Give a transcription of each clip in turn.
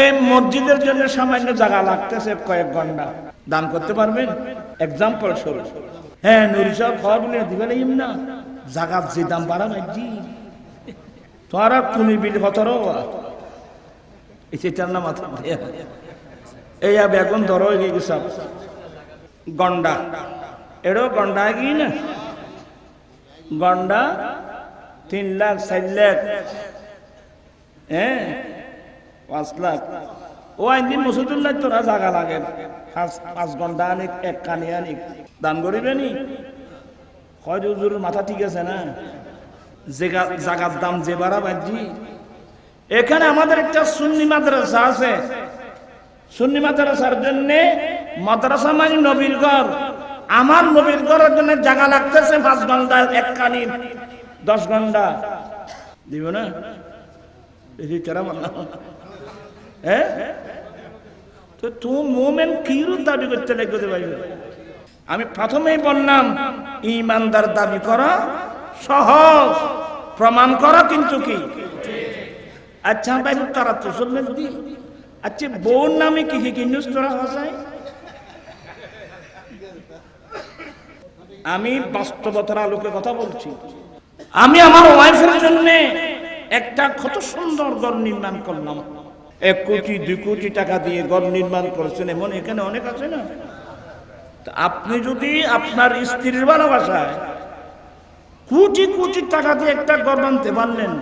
এই মসজিদের জন্য সামান্য জায়গা লাগতেছে কয়েক ঘণ্টা। দান করতে পারবেন? এক্সাম্পল স্বরূপ। হ্যাঁ নুরি সব খাওয়া বলে দিবে না না। জাগাত যে দাম বাড়া মাইজি তোরা কুনি বিল হতরও এই সেটার নাম মাথা এই আব এখন ধরো সব। গন্ডা। এড়ো গন্ডা কি না? গন্ডা তিন লাখ, চার লাখ। হ্যাঁ? পাঁচ লাখ। ও একদিন মসুদুল্লাহ তোরা জাগা লাগে। পাঁচ ঘণ্টা আনিক, এক কানি আনিক। দান করিবে নি? হয় হুজুর মাথা ঠিক আছে না? জেগা, জাগার দাম যে বাড়া বাজি। এখানে আমাদের একটা সুন্নি মাদ্রাসা আছে। সুন্নি মাদ্রাসার জন্য মাদ্রাসা মানে নবীর ঘর। আমার নবীর ঘরের জন্য জায়গা লাগতেছে পাঁচ ঘণ্টা এক কানি, দশ ঘণ্টা দিব না? হ্যাঁ তো তুমি মোমেন কিরু দাবি করতে লাগতে পারবে আমি প্রথমেই বললাম ইমানদার দাবি করা সহজ, প্রমাণ করা কিন্তু কি? আচ্ছা ভাই, তারা তো শুনলেন আচ্ছা বউর নামে কি কি নিউজ তোরা হসায়? আমি বাস্তবতার আলোকে কথা বলছি। আমি আমার ওয়াইফের জন্য একটা কত সুন্দর ঘর নির্মাণ করলাম। এক কোটি, দুই কোটি টাকা দিয়ে ঘর নির্মাণ করেছেন, এমন এখানে অনেক আছে না? আপনি যদি আপনার স্ত্রীর ভালোবাসায় কোটি কোটি টাকা দিয়ে একটা ঘর বানতে পারলেন,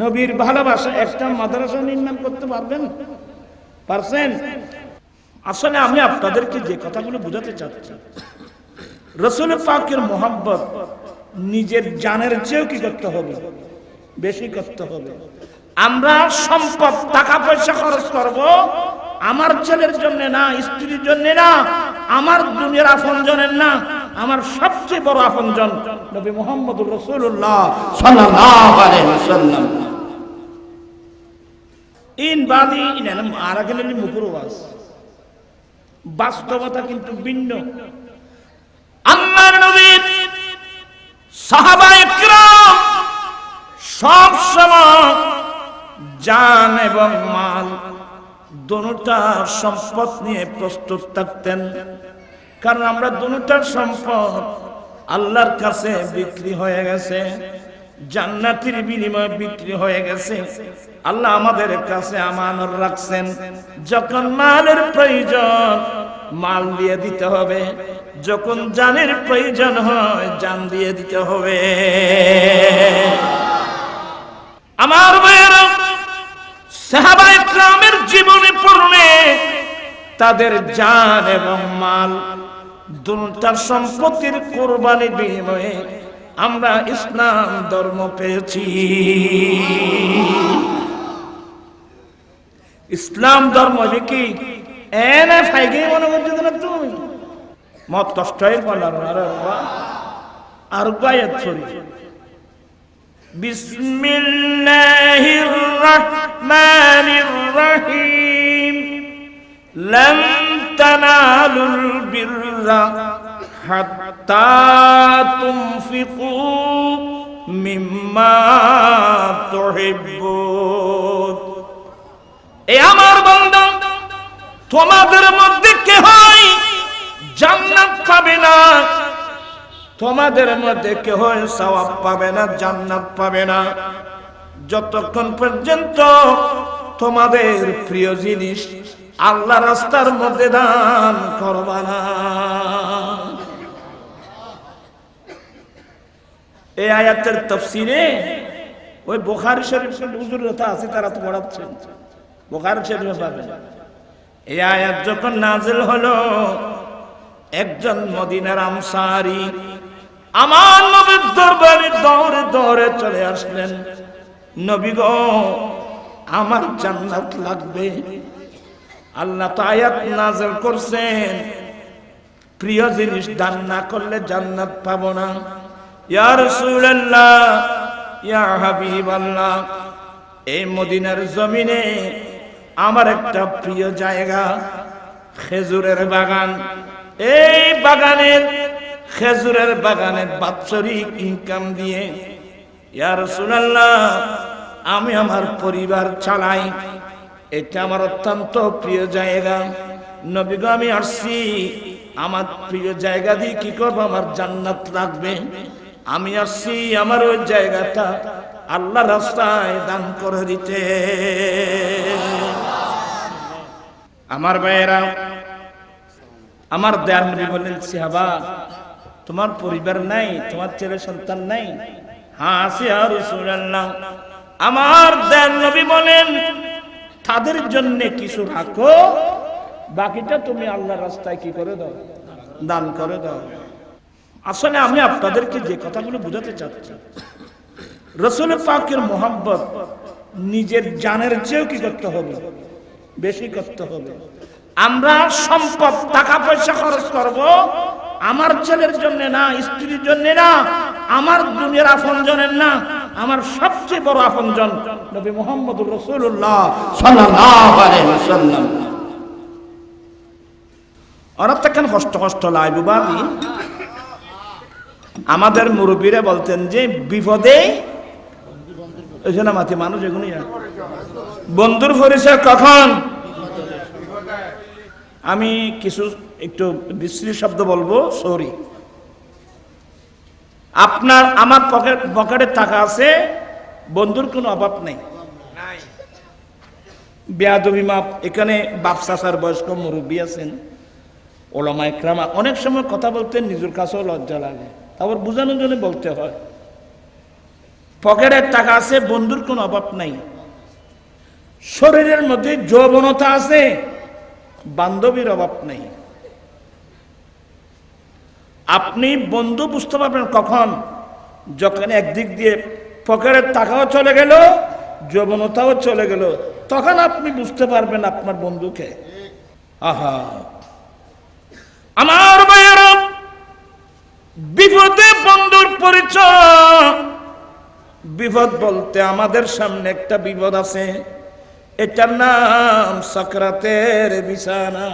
নবীর ভালোবাসা, একটা মাদ্রাসা নির্মাণ করতে পারবেন? পারছেন? আসলে আমি আপনাদেরকে যে কথাগুলো বোঝাতে চাচ্ছি, রসুল পাকের মোহাব্বত নিজের জানের চেয়েও কি করতে হবে? বেশি করতে হবে। আমরা সম্পদ টাকা পয়সা খরচ করব। আমার ছেলের জন্য না, স্ত্রীর জন্য না, আমার দুনিয়ার আপন জনের না, আমার সবচেয়ে বড় আপনজন নবী মোহাম্মদ রসুল্লাহ ইন বাদি ইন আর মুকুর বাস্তবতা কিন্তু ভিন্ন। আল্লাহর নবীর সাহাবা ইকরাম সব সময় জান এবং মাল দোনোটা সম্পদ নিয়ে প্রস্তুত থাকতেন। কারণ আমরা দোনোটার সম্পদ আল্লাহর কাছে বিক্রি হয়ে গেছে, জান্নাতির বিনিময়ে বিক্রি হয়ে গেছে। আল্লাহ আমাদের কাছে আমানত রাখছেন। যখন মালের প্রয়োজন, মাল দিয়ে দিতে হবে। যখন জানের প্রয়োজন হয়, জান দিয়ে দিতে হবে। আমার সাহাবা জীবনে তাদের জান এবং মাল তার সম্পত্তির কোরবানি বিনিময়ে আমরা ইসলাম ধর্ম পেয়েছি। ইসলাম ধর্ম কি মনে আর বিসমিল্লাহির الرحمن الرحيم لن تنالوا البر حتى تنفقوا مما تحبون এ আমার বান্দা তোমাদের মধ্যে কে হয় জান্নাত পাবে না তোমাদের মধ্যে কেহ সওয়াব পাবে না জান্নাত পাবে না যতক্ষণ পর্যন্ত তোমাদের প্রিয় জিনিস আল্লাহ রাস্তার মধ্যে দান করবা না। এই আয়াতের তফসিরে ওই বোখারি শরীফ হুজুরতা আছে, তারা তো পড়াচ্ছেন বোখারি শরীফ পাবেন এই আয়াত যখন নাজিল হলো, একজন মদিনার আমসারি আমার নবীর দরবারে, দৌড়ে দৌড়ে চলে আসলেন। নবী গো, আমার জান্নাত লাগবে। আল্লাহ তো আয়াত নাজল করছেন। প্রিয় জিনিস দান না করলে জান্নাত পাব না। ইয়া রাসূলুল্লাহ, ইয়া হাবিবাল্লাহ, এই মদিনার জমিনে আমার একটা প্রিয় জায়গা, খেজুরের বাগান। এই বাগানের, খেজুরের বাগানের বাৎসরিক ইনকাম দিয়ে ইয়ার আমি আমার পরিবার চালাই। এটা আমার অত্যন্ত প্রিয় জায়গা। নবী আমি আসছি। আমার প্রিয় জায়গা দিয়ে কি করব? আমার জান্নাত লাগবে। আমি আসছি আমার ওই জায়গাটা আল্লাহ রাস্তায় দান করে দিতে। আমার ভাইয়েরা, আমার দয়াল বললেন, সিহাবা, তোমার পরিবার নাই, তোমার ছেলে সন্তান নাই। আমার দয়াল নবী বলেন, তাদের জন্য কিছু রাখো, বাকিটা তুমি আল্লাহর রাস্তায় কি করে দাও? দান করে দাও। আসলে আমি আপনাদেরকে যে কথাগুলো বোঝাতে চাচ্ছি, রসুল পাকের মোহাম্মত নিজের জানের চেয়েও কি করতে হবে? বেশি করতে হবে। আমরা সম্পদ, টাকা পয়সা খরচ করব, আমার ছেলের জন্য না, স্ত্রীর জন্য না আমার দুনিয়ার আপনজনের না আমার সবচেয়ে বড় আপনজন নবী মোহাম্মদ রসুল্লাহ কেন কষ্ট কষ্ট বাবি আমাদের মুরব্বীরা বলতেন যে, বিপদে ওই জন্য মাতি মানুষ এগুলি বন্ধুর পরিচয় কখন? আমি কিছু একটু বিশ্রী শব্দ বলব, সরি। আপনার আমার পকেট পকেটে টাকা আছে বন্ধুর কোনো অভাব নেই। বেয়াদবি মাপ এখানে বাপসাসার বয়স্ক মুরব্বী আছেন ওলামা একরামা অনেক সময় কথা বলতে নিজের কাছেও লজ্জা লাগে। তারপর বোঝানোর জন্য বলতে হয়। পকেটের টাকা আছে বন্ধুর কোনো অভাব নাই। শরীরের মধ্যে যৌবনতা আছে বান্ধবীর অভাব নেই। আপনি বন্ধু বুঝতে পারবেন কখন? যখন একদিক দিয়ে পকেটের টাকাও চলে গেল, যৌবনতাও চলে গেল, তখন আপনি বুঝতে পারবেন আপনার বন্ধুকে। আহা! আমার ভাইয়েরা বিপদে বন্ধুর পরিচয়। বিপদ বলতে আমাদের সামনে একটা বিপদ আছে। এটার নাম সাকরাতের বিছানা।